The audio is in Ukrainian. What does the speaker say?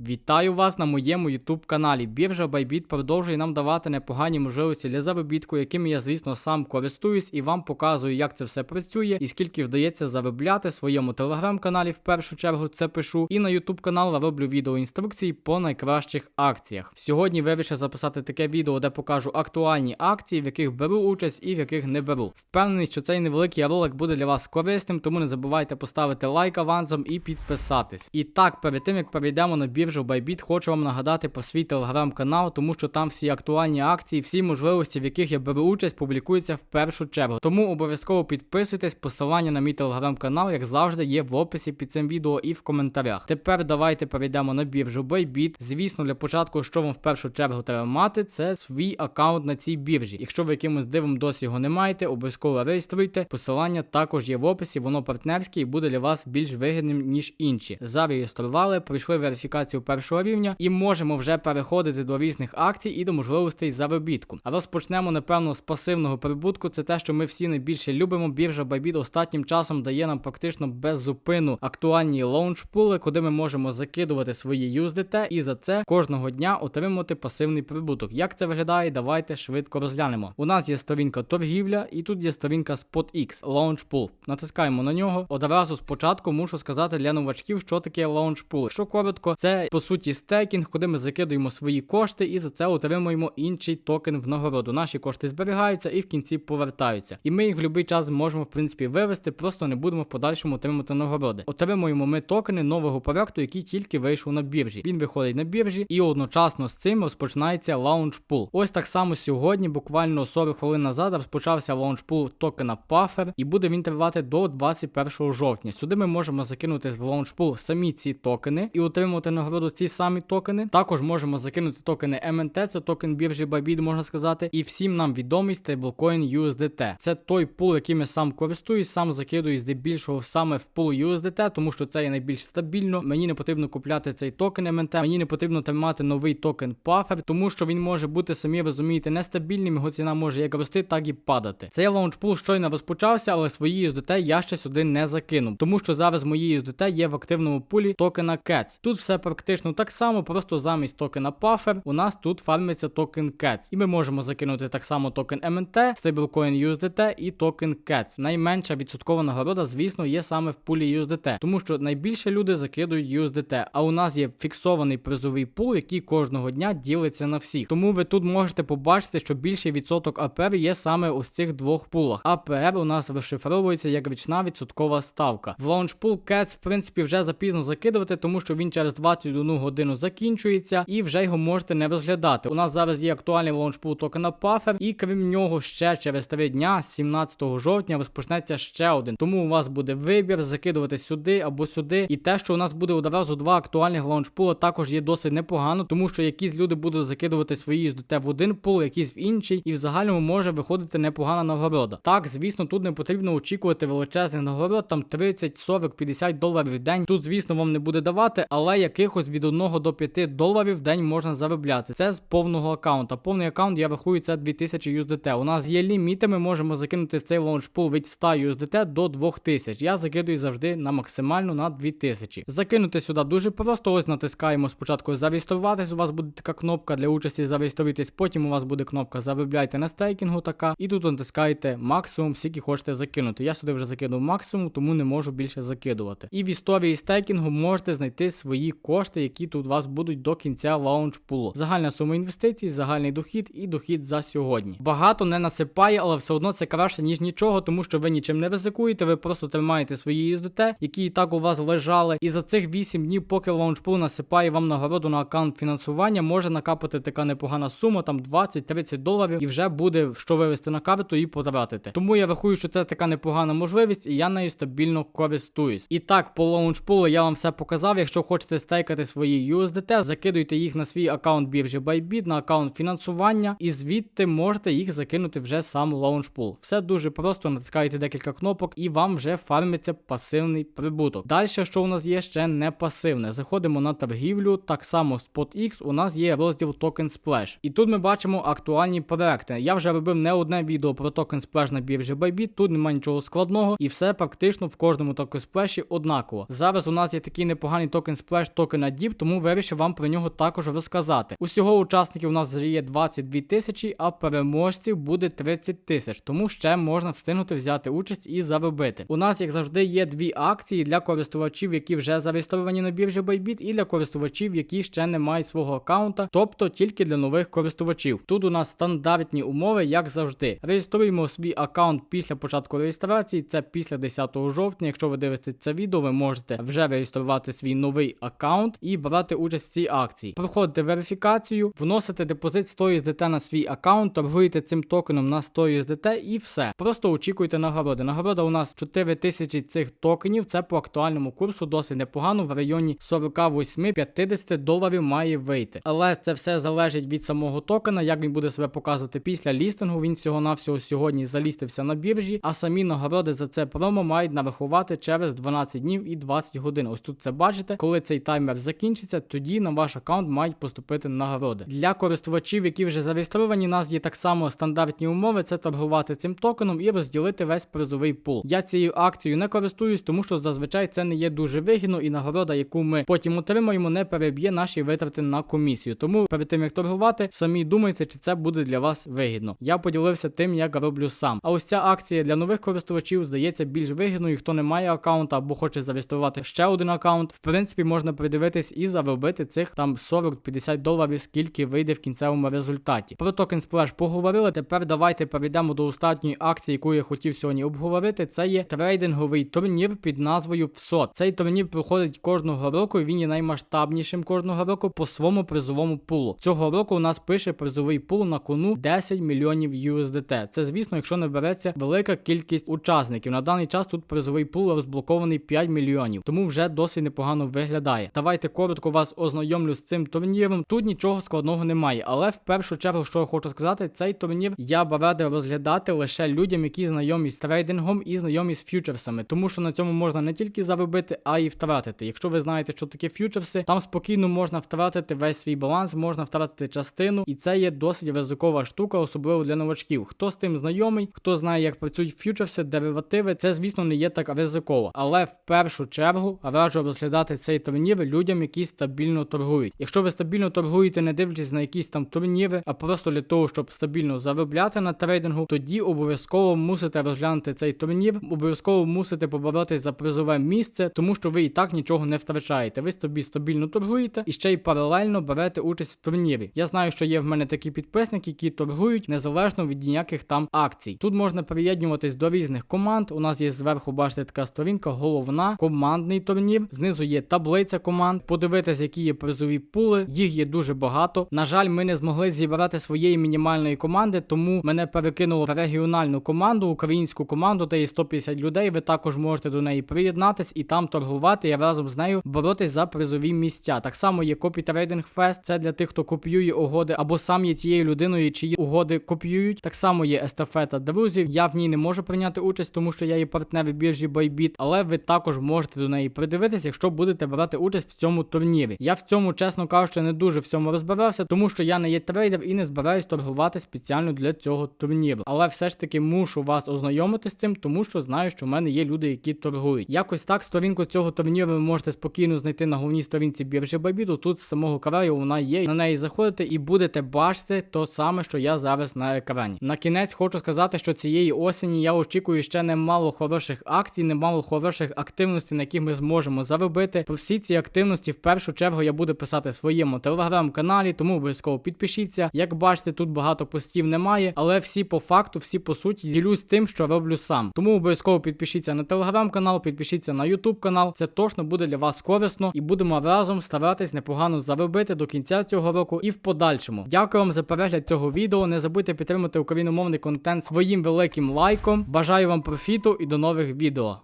Вітаю вас на моєму YouTube каналі. Біржа Bybit продовжує нам давати непогані можливості для заробітку, якими я, звісно, сам користуюсь і вам показую, як це все працює і скільки вдається заробляти своєму телеграм-каналі. В першу чергу це пишу. І на YouTube канал роблю відеоінструкції по найкращих акціях. Сьогодні вирішив записати таке відео, де покажу актуальні акції, в яких беру участь і в яких не беру. Впевнений, що цей невеликий ролик буде для вас корисним, тому не забувайте поставити лайк авансом і підписатись. І так, перед тим як перейдемо на біржу Bybit, хочу вам нагадати про свій телеграм-канал, тому що там всі актуальні акції, всі можливості, в яких я беру участь, публікуються в першу чергу. Тому обов'язково підписуйтесь. Посилання на мій телеграм-канал, як завжди, є в описі під цим відео і в коментарях. Тепер давайте перейдемо на біржу Bybit. Звісно, для початку, що вам в першу чергу треба мати, це свій аккаунт на цій біржі. Якщо ви якимось дивом досі його не маєте, обов'язково реєструйте. Посилання також є в описі, воно партнерське і буде для вас більш вигідним, ніж інші. Зареєстрували, пройшли верифікацію першого рівня і можемо вже переходити до різних акцій і до можливостей заробітку. А розпочнемо, напевно, з пасивного прибутку. Це те, що ми всі найбільше любимо. Біржа Bybit останнім часом дає нам практично без зупину актуальні лаунчпули, куди ми можемо закидувати свої USDT і за це кожного дня отримувати пасивний прибуток. Як це виглядає? Давайте швидко розглянемо. У нас є сторінка торгівля, і тут є сторінка SpotX Launchpool. Натискаємо на нього. Одразу спочатку мушу сказати для новачків, що таке лаунчпул. Що коротко, це по суті стейкінг, куди ми закидуємо свої кошти і за це отримуємо інший токен в нагороду. Наші кошти зберігаються і в кінці повертаються. І ми їх в будь-який час можемо в принципі вивести, просто не будемо в подальшому отримати нагороди. Отримуємо ми токени нового проекту, який тільки вийшов на біржі. Він виходить на біржі, і одночасно з цим розпочинається лаунчпул. Ось так само сьогодні, буквально 40 хвилин назад, розпочався лаунчпул токена Puffer, і буде він тривати до 21 жовтня. Сюди ми можемо закинути в лаунчпул самі ці токени і отримувати нагороду ці самі токени. Також можемо закинути токени MNT, це токен біржі Bybit, можна сказати, і всім нам відомий стейблкоін USDT. Це той пул, яким я сам користуюсь, сам закидую здебільшого саме в пул USDT, тому що це є найбільш стабільно. Мені не потрібно купляти цей токен MNT, мені не потрібно тримати новий токен Puffer, тому що він може бути, самі розумієте, нестабільним, його ціна може як рости, так і падати. Цей лаунчпул щойно розпочався, але свої USDT я ще сюди не закинув, тому що зараз мої USDT є в активному пулі токена CATS. Тут все практично так само, просто замість токена Puffer у нас тут фармиться токен CATS. І ми можемо закинути так само токен MNT, стейблкоін USDT і токен CATS. Найменша відсоткова нагорода, звісно, є саме в пулі USDT, тому що найбільше люди закидують USDT, а у нас є фіксований призовий пул, який кожного дня ділиться на всіх. Тому ви тут можете побачити, що більший відсоток АПР є саме у цих двох пулах. АПР у нас розшифровується як річна відсоткова ставка. В лаунчпул CATS, в принципі, вже запізно закидувати, тому що він через 21 годину закінчується і вже його можете не розглядати. У нас зараз є актуальний лаунчпул токена Puffer, і крім нього, ще через 3 дня, 17 жовтня, розпочнеться ще один. Тому у вас буде вибір закидувати сюди або сюди. І те, що у нас буде одразу два актуальних лаунчпула, також є досить непогано, тому що якісь люди будуть закидувати свої USDT в один пул, якісь в інший, і в загальному може виходити непогана нагорода. Так, звісно, тут не потрібно очікувати величезних нагород, там 30, 40, 50 доларів в день. Тут, звісно, вам не буде давати, але якихось від 1 до 5 доларів в день можна заробляти. Це з повного аккаунта. Повний аккаунт, я рахую, це 2000 USDT. У нас є ліміти, ми можемо закинути в цей лаунчпул від 100 USDT до 2000. Я закидую завжди на максимальну на 2000. Закинути сюди дуже просто. Ось натискаємо спочатку зареєструватись. У вас буде така кнопка для участі зареєструйтесь. Потім у вас буде кнопка Заробляйте на стейкінгу така. І тут натискаєте максимум, скільки хочете закинути. Я сюди вже закинув максимум, тому не можу більше закидувати. І в історії стейкінгу можете знайти свої кошти, які тут у вас будуть до кінця лаунчпулу. Загальна сума інвестицій, загальний дохід і дохід за сьогодні. Багато не насипає, але все одно це краще, ніж нічого, тому що ви нічим не ризикуєте, ви просто тримаєте свої USDT, які і так у вас лежали. І за цих 8 днів, поки лаунчпул насипає вам нагороду на аккаунт фінансування, може накапати така непогана сума, там 20-30 доларів, і вже буде що вивести на карту і потратити. Тому я рахую, що це така непогана можливість, і я нею стабільно користуюсь. І так, по лаунчпулу я вам все показав. Якщо хочете стейкати свої USDT, закидуйте їх на свій аккаунт біржі Bybit, на аккаунт фінансування, і звідти можете їх закинути вже сам лаунчпул. Все дуже просто, натискаєте декілька кнопок, і вам вже фармиться пасивний прибуток. Далі, що у нас є ще не пасивне. Заходимо на торгівлю, так само SpotX, у нас є розділ Token Splash. І тут ми бачимо актуальні проекти. Я вже робив не одне відео про Token Splash на біржі Bybit, тут немає нічого складного, і все практично в кожному Token Splash однаково. Зараз у нас є такий непоганий Token Splash токена на тому вирішив вам про нього також розказати. Усього учасників у нас вже є 22 тисячі, а переможців буде 30 тисяч, тому ще можна встигнути взяти участь і заробити. У нас, як завжди, є дві акції для користувачів, які вже зареєстровані на біржі Bybit, і для користувачів, які ще не мають свого аккаунта, тобто тільки для нових користувачів. Тут у нас стандартні умови, як завжди. Реєструємо свій аккаунт після початку реєстрації, це після 10 жовтня. Якщо ви дивитесь це відео, ви можете вже реєструвати свій новий аккаунт і брати участь в цій акції. Проходите верифікацію, вносите депозит 100 USDT на свій аккаунт, торгуєте цим токеном на 100 USDT і все. Просто очікуйте нагороди. Нагорода у нас 4 тисячі цих токенів. Це по актуальному курсу досить непогано. В районі 48-50 доларів має вийти. Але це все залежить від самого токена, як він буде себе показувати після лістингу. Він всього-навсього сьогодні залістився на біржі, а самі нагороди за це промо мають нарахувати через 12 днів і 20 годин. Ось тут це бачите. Коли цей таймер закінчиться, тоді на ваш аккаунт мають поступити нагороди. Для користувачів, які вже зареєстровані, у нас є так само стандартні умови: це торгувати цим токеном і розділити весь призовий пул. Я цією акцією не користуюсь, тому що зазвичай це не є дуже вигідно, і нагорода, яку ми потім отримаємо, не переб'є наші витрати на комісію. Тому перед тим як торгувати, самі думайте, чи це буде для вас вигідно. Я поділився тим, як роблю сам. А ось ця акція для нових користувачів здається більш вигідною. Хто не має аккаунта або хоче зареєструвати ще один аккаунт, в принципі, можна придивитись і заробити цих там 40-50 доларів, скільки вийде в кінцевому результаті. Про токен Splash поговорили. Тепер давайте перейдемо до останньої акції, яку я хотів сьогодні обговорити. Це є трейдинговий турнір під назвою ВСОТ. Цей турнір проходить кожного року. Він є наймасштабнішим кожного року по своєму призовому пулу. Цього року у нас пише призовий пул на кону 10 мільйонів USDT. Це звісно, якщо не береться велика кількість учасників. На даний час тут призовий пул розблокований 5 мільйонів, тому вже досить непогано виглядає. Давайте коротко вас ознайомлю з цим турніром. Тут нічого складного немає, але в першу чергу, що я хочу сказати, цей турнір я б радив розглядати лише людям, які знайомі з трейдингом і знайомі з фьючерсами, тому що на цьому можна не тільки заробити, а й втратити. Якщо ви знаєте, що таке фьючерси, там спокійно можна втратити весь свій баланс, можна втратити частину, і це є досить ризикова штука, особливо для новачків. Хто з тим знайомий, хто знає, як працюють фьючерси, деривативи, це звісно не є так ризиково. Але в першу чергу раджу розглядати цей турнір людям, які стабільно торгують. Якщо ви стабільно торгуєте, не дивлячись на якісь там турніри, а просто для того, щоб стабільно заробляти на трейдингу, тоді обов'язково мусите розглянути цей турнір, обов'язково мусите поборотись за призове місце, тому що ви і так нічого не втрачаєте. Ви собі стабільно торгуєте і ще й паралельно берете участь в турнірі. Я знаю, що є в мене такі підписники, які торгують незалежно від ніяких там акцій. Тут можна приєднуватись до різних команд. У нас є зверху, бачите, така сторінка, головна, командний турнір. Знизу є таблиця команд. Подивитись, які є призові пули. Їх є дуже багато. На жаль, ми не змогли зібрати своєї мінімальної команди, тому мене перекинуло в регіональну команду, українську команду, де є 150 людей. Ви також можете до неї приєднатись і там торгувати і разом з нею боротись за призові місця. Так само є Copy Trading Fest, це для тих, хто копіює угоди, або сам є тією людиною, чиї угоди копіюють. Так само є естафета друзів. Я в ній не можу прийняти участь, тому що я є партнер біржі Bybit, але ви також можете до неї придивитись, якщо будете брати участь в цьому турнірі. Я в цьому, чесно кажучи, не дуже в цьому розбирався, тому що я не є трейдер і не збираюсь торгувати спеціально для цього турніру. Але все ж таки мушу вас ознайомити з цим, тому що знаю, що в мене є люди, які торгують. Якось так сторінку цього турніру ви можете спокійно знайти на головній сторінці біржі Bybit. Тут з самого краю вона є. На неї заходите і будете бачити то саме, що я зараз на екрані. На кінець хочу сказати, що цієї осені я очікую ще немало хороших акцій, немало хороших активностей, на яких ми зможемо заробити. Про всі ці активності в першу чергу я буду писати своєму телеграм-каналі, тому обов'язково підпишіться. Як бачите, тут багато постів немає, але всі по факту, всі по суті ділюсь тим, що роблю сам. Тому обов'язково підпишіться на телеграм-канал, підпишіться на ютуб канал. Це точно буде для вас корисно і будемо разом старатись непогано заробити до кінця цього року і в подальшому. Дякую вам за перегляд цього відео. Не забудьте підтримати україномовний контент своїм великим лайком. Бажаю вам профіту і до нових відео.